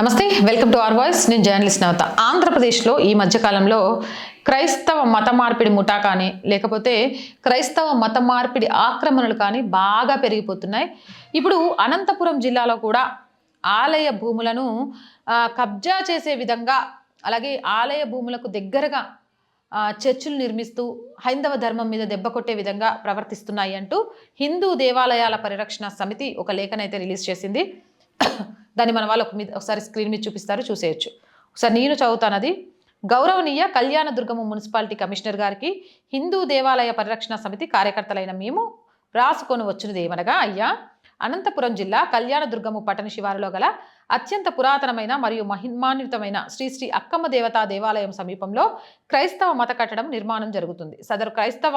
నమస్తే welcome to R voice. నేను journalist Navata. ఆంధ్రప్రదేశ్లో ఈ మధ్యకాలంలో క్రైస్తవ మత మార్పిడి ముఠా కానీ లేకపోతే క్రైస్తవ మత మార్పిడి ఆక్రమణలు కానీ బాగా పెరిగిపోతున్నాయి. ఇప్పుడు అనంతపురం జిల్లాలో కూడా ఆలయ భూములను కబ్జా చేసే విధంగా అలాగే ఆలయ భూములకు దగ్గరగా ఆ, చర్చిలు నిర్మిస్తూ హైందవ ధర్మం మీద దెబ్బ కొట్టే విధంగా ప్రవర్తిస్తున్నాయి అంటూ హిందూ దేవాలయాల పరిరక్షణ సమితి ఒక లేఖనైతే రిలీజ్ చేసింది. దాన్ని మన వాళ్ళు మీద ఒకసారి స్క్రీన్ మీద చూపిస్తారు చూసేయచ్చు. ఒకసారి నేను చదువుతాను అది గౌరవనీయ కళ్యాణ దుర్గము మున్సిపాలిటీ కమిషనర్ గారికి హిందూ దేవాలయ పరిరక్షణ సమితి కార్యకర్తలైన మేము రాసుకొని వచ్చినది ఏమనగా అయ్యా అనంతపురం జిల్లా కళ్యాణదుర్గము పట్టణ శివారులో గల అత్యంత పురాతనమైన మరియు మహిమాన్వితమైన శ్రీ శ్రీ అక్కమ్మ దేవతా దేవాలయం సమీపంలో క్రైస్తవ మత కట్టడం నిర్మాణం జరుగుతుంది. సదరు క్రైస్తవ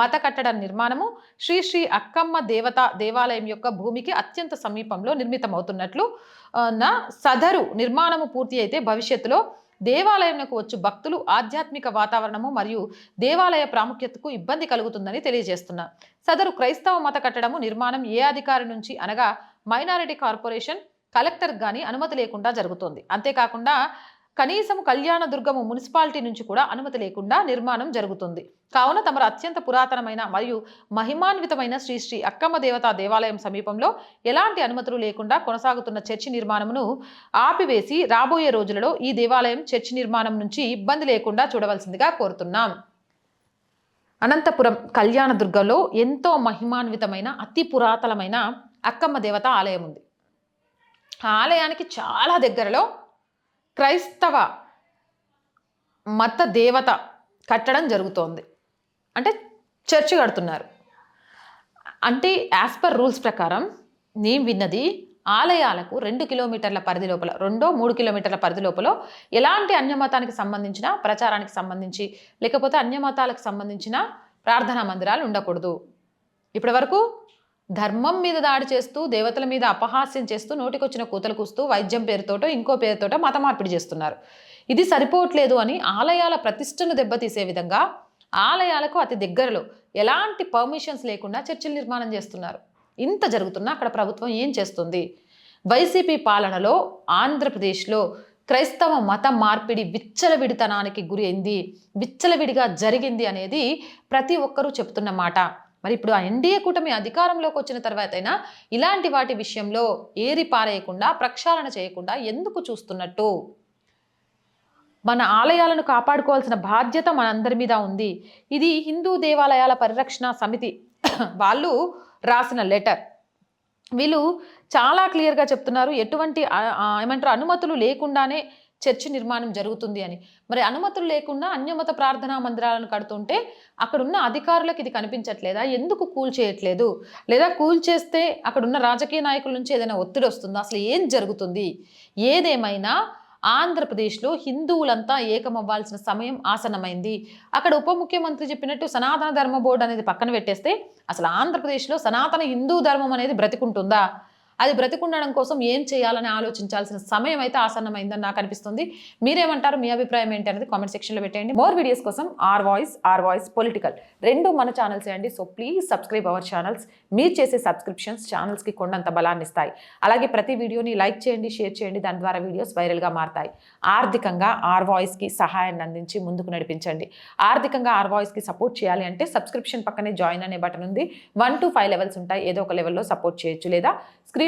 మత కట్టడం నిర్మాణము శ్రీ శ్రీ అక్కమ్మ దేవత దేవాలయం యొక్క భూమికి అత్యంత సమీపంలో నిర్మితమవుతున్నట్లు నా సదరు నిర్మాణము పూర్తి అయితే భవిష్యత్తులో దేవాలయంకు వచ్చు భక్తులు ఆధ్యాత్మిక వాతావరణము మరియు దేవాలయ ప్రాముఖ్యతకు ఇబ్బంది కలుగుతుందని తెలియజేస్తున్నా. సదరు క్రైస్తవ మత కట్టడము నిర్మాణం ఏ అధికారి నుంచి అనగా మైనారిటీ కార్పొరేషన్ కలెక్టర్ కానీ అనుమతి లేకుండా జరుగుతోంది. అంతేకాకుండా కనీసం కళ్యాణ దుర్గము మున్సిపాలిటీ నుంచి కూడా అనుమతి లేకుండా నిర్మాణం జరుగుతుంది. కావున తమరు అత్యంత పురాతనమైన మరియు మహిమాన్వితమైన శ్రీ శ్రీ అక్కమ్మ దేవతా దేవాలయం సమీపంలో ఎలాంటి అనుమతులు లేకుండా కొనసాగుతున్న చర్చి నిర్మాణమును ఆపివేసి రాబోయే రోజులలో ఈ దేవాలయం చర్చి నిర్మాణం నుంచి ఇబ్బంది లేకుండా చూడవలసిందిగా కోరుతున్నాం. అనంతపురం కళ్యాణదుర్గంలో ఎంతో మహిమాన్వితమైన అతి పురాతనమైన అక్కమ్మ దేవత ఆలయం ఉంది. ఆలయానికి చాలా దగ్గరలో క్రైస్తవ మత దేవత కట్టడం జరుగుతోంది. అంటే చర్చి కడుతున్నారు. అంటే యాజ్ పర్ రూల్స్ ప్రకారం నేను విన్నది ఆలయాలకు రెండు కిలోమీటర్ల పరిధి లోపల రెండో మూడు కిలోమీటర్ల పరిధి లోపల ఎలాంటి అన్యమతానికి సంబంధించిన ప్రచారానికి సంబంధించి లేకపోతే అన్యమతాలకు సంబంధించిన ప్రార్థనా మందిరాలు ఉండకూడదు. ఇప్పటి వరకు ధర్మం మీద దాడి చేస్తూ దేవతల మీద అపహాస్యం చేస్తూ నోటికొచ్చిన కూతలు కూస్తూ వైద్యం పేరుతోటో ఇంకో పేరుతోటో మత మార్పిడి చేస్తున్నారు. ఇది సరిపోవట్లేదు అని ఆలయాల ప్రతిష్టను దెబ్బతీసే విధంగా ఆలయాలకు అతి దగ్గరలో ఎలాంటి పర్మిషన్స్ లేకుండా చర్చిలు నిర్మాణం చేస్తున్నారు. ఇంత జరుగుతున్నా అక్కడ ప్రభుత్వం ఏం చేస్తుంది? వైసీపీ పాలనలో ఆంధ్రప్రదేశ్లో క్రైస్తవ మత మార్పిడి విచ్చలవిడితనానికి గురి అయింది విచ్చలవిడిగా జరిగింది అనేది ప్రతి ఒక్కరూ చెప్తున్న మాట. మరి ఇప్పుడు ఆ ఎన్డీఏ కూటమి అధికారంలోకి వచ్చిన తర్వాతైనా ఇలాంటి వాటి విషయంలో ఏరి పారేయకుండా ప్రక్షాళన చేయకుండా ఎందుకు చూస్తున్నట్టు? మన ఆలయాలను కాపాడుకోవాల్సిన బాధ్యత మనందరి మీద ఉంది. ఇది హిందూ దేవాలయాల పరిరక్షణ సమితి వాళ్ళు రాసిన లెటర్. వీళ్ళు చాలా క్లియర్గా చెప్తున్నారు. ఎటువంటి ఏమంటారు అనుమతులు లేకుండానే చర్చి నిర్మాణం జరుగుతుంది అని. మరి అనుమతులు లేకుండా అన్యమత ప్రార్థనా మందిరాలను కడుతుంటే అక్కడున్న అధికారులకు ఇది కనిపించట్లేదా? ఎందుకు కూల్ చేయట్లేదు? లేదా కూల్ చేస్తే అక్కడున్న రాజకీయ నాయకుల నుంచి ఏదైనా ఒత్తిడి వస్తుందా? అసలు ఏం జరుగుతుంది? ఏదేమైనా ఆంధ్రప్రదేశ్లో హిందువులంతా ఏకమవ్వాల్సిన సమయం ఆసన్నమైంది. అక్కడ ఉప ముఖ్యమంత్రి చెప్పినట్టు సనాతన ధర్మ బోర్డు అనేది పక్కన పెట్టేస్తే అసలు ఆంధ్రప్రదేశ్లో సనాతన హిందూ ధర్మం అనేది బ్రతికుంటుందా? అది బ్రతికుండడం కోసం ఏం చేయాలని ఆలోచించాల్సిన సమయం అయితే ఆసన్నమైందని నాకు అనిపిస్తుంది. మీరేమంటారు? మీ అభిప్రాయం ఏంటి అనేది కామెంట్ సెక్షన్లో పెట్టండి మోర్ వీడియోస్ కోసం R voice R voice political రెండు మన ఛానల్స్ అండి. So please subscribe our channels మీరు చేసే సబ్స్క్రిప్షన్స్ ఛానల్స్కి కొండంత బలాన్ని ఇస్తాయి. అలాగే ప్రతి వీడియోని లైక్ చేయండి షేర్ చేయండి. దాని ద్వారా వీడియోస్ వైరల్గా మారతాయి. ఆర్థికంగా ఆర్ వాయిస్కి సహాయాన్ని అందించి ముందుకు నడిపించండి. ఆర్థికంగా ఆర్ వాయిస్కి సపోర్ట్ చేయాలి అంటే సబ్స్క్రిప్షన్ పక్కనే జాయిన్ అనే బటన్ ఉంది. వన్ టు ఫైవ్ లెవెల్స్ ఉంటాయి. ఏదో ఒక లెవెల్లో సపోర్ట్ చేయొచ్చు. లేదా స్క్రీన్